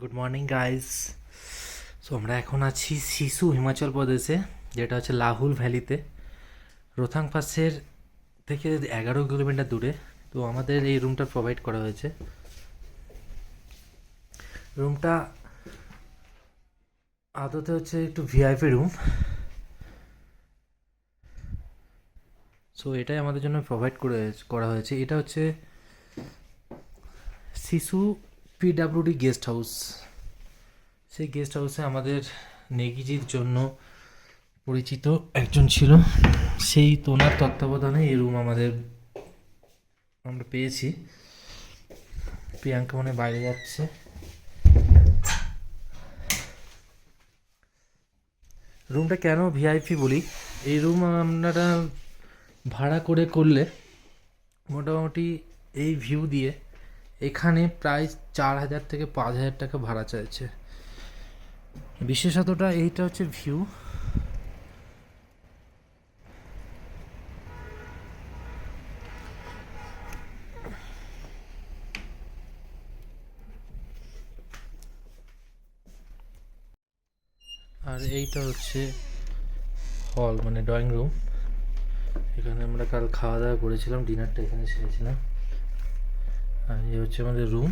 Good morning guys so আমরা এখন আছি শিশু হিমাচল প্রদেশে, যেটা হচ্ছে লাহুল ভ্যালিতে। রোথাং পাসের থেকে এগারো কিলোমিটার দূরে। তো আমাদের এই রুমটা প্রোভাইড করা হয়েছে। রুমটা আদতে হচ্ছে একটু ভিআইপি রুম সো এটাই আমাদের জন্য প্রোভাইড করে, করা হয়েছে। এটা হচ্ছে শিশু পিডাব্লিউডি গেস্ট হাউস সেই গেস্ট হাউসে আমাদের নেগিজির জন্য পরিচিত একজন ছিল। সেই তোনার তত্ত্বাবধানে এই রুম আমাদের আমরা পেয়েছি। প্রিয়াঙ্কা মনে বাইরে যাচ্ছে। রুমটা কেন ভিআইপি বলি? এই রুম আপনারা ভাড়া করে করলে মোটামুটি এই ভিউ দিয়ে এখানে প্রায় চার হাজার থেকে পাঁচ হাজার টাকা ভাড়া চাইছে। বিশেষতটা এইটা হচ্ছে ভিউ আর এইটা হচ্ছে হল মানে ড্রয়িং রুম এখানে আমরা কাল খাওয়া দাওয়া করেছিলাম ডিনারটা এখানে সেরেছিলাম আর এই হচ্ছে আমাদের রুম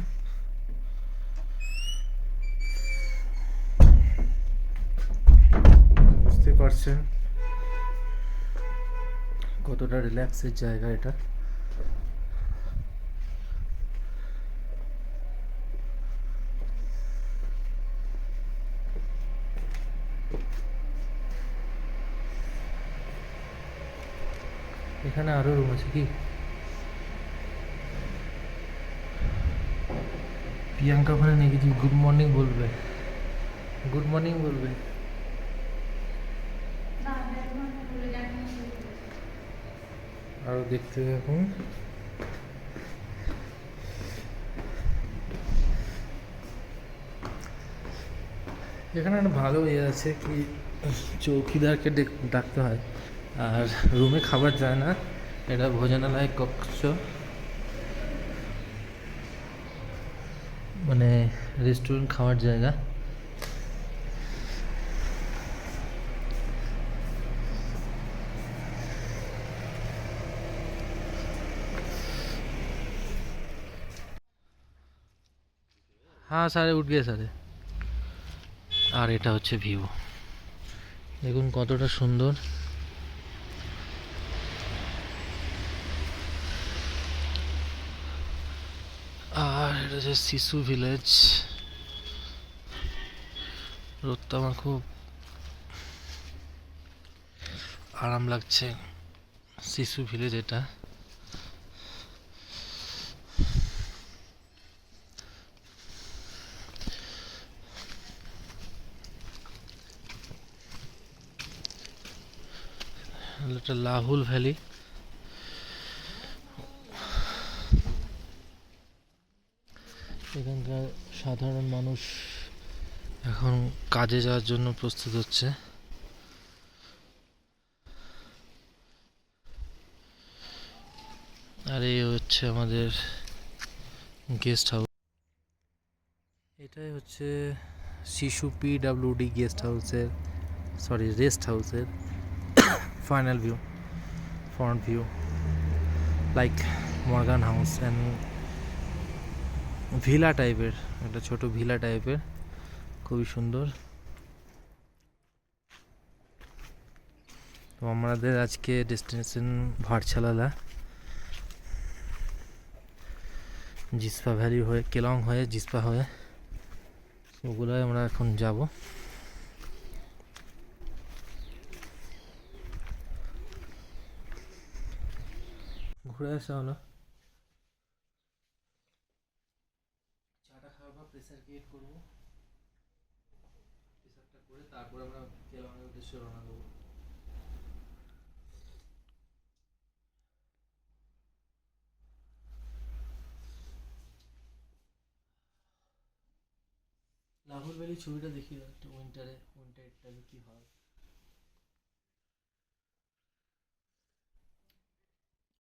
বুঝতে পারছেন কতটা রিল্যাক্সের জায়গা এটা। এখানে আরও রুম আছে কি? প্রিয়াঙ্কা ওখানে নাকি যে গুড মর্নিং বলবে। গুড মর্নিং বলবে আরও দেখতে থাকুন। এখানে একটা ভালো ইয়ে আছে কি চৌকিদারকে ডেক- ডাকতে হয়। আর রুমে খাবার যায় না। এটা ভোজনালয় কক্ষ। মানে রেস্টুরেন্ট খাওয়ার জায়গা। হ্যাঁ সারে উঠ গিয়ে সারে আর এটা হচ্ছে ভিউ দেখুন কতটা সুন্দর আর এটা হচ্ছে শিশু ভিলেজ। রোদটা আমার খুব আরাম লাগছে। শিশু ভিলেজ এটা। এটা লাহুল ভ্যালি। এখানকার সাধারণ মানুষ এখন কাজে যাওয়ার জন্য প্রস্তুত হচ্ছে। আর এই হচ্ছে আমাদের গেস্ট হাউস এটাই হচ্ছে শিশু পিডাব্লিউডি গেস্ট হাউসের সরি রেস্ট হাউসের final view front view like Morgan house and villa টাইপের, একটা ছোট ভিলা টাইপের, খুবই সুন্দর। তো আমাদের আজকে ডেস্টিনেশন ভাটছালালা জিসপা ভ্যালি হয়ে, কেলং হয়ে, জিসপা হয়ে, ওগুলোয় আমরা এখন যাব। ঘুরে আসা হলো। খাওয়ার প্রেসার ক্রিয়েট করব। প্রেসারটা করে তারপর আমরা কেলামের উদ্দেশ্যে রওনা দেবো। লাহোর ভ্যালি ছবিটা দেখি একটু উইন্টারে উইন্টারটা কি হয়।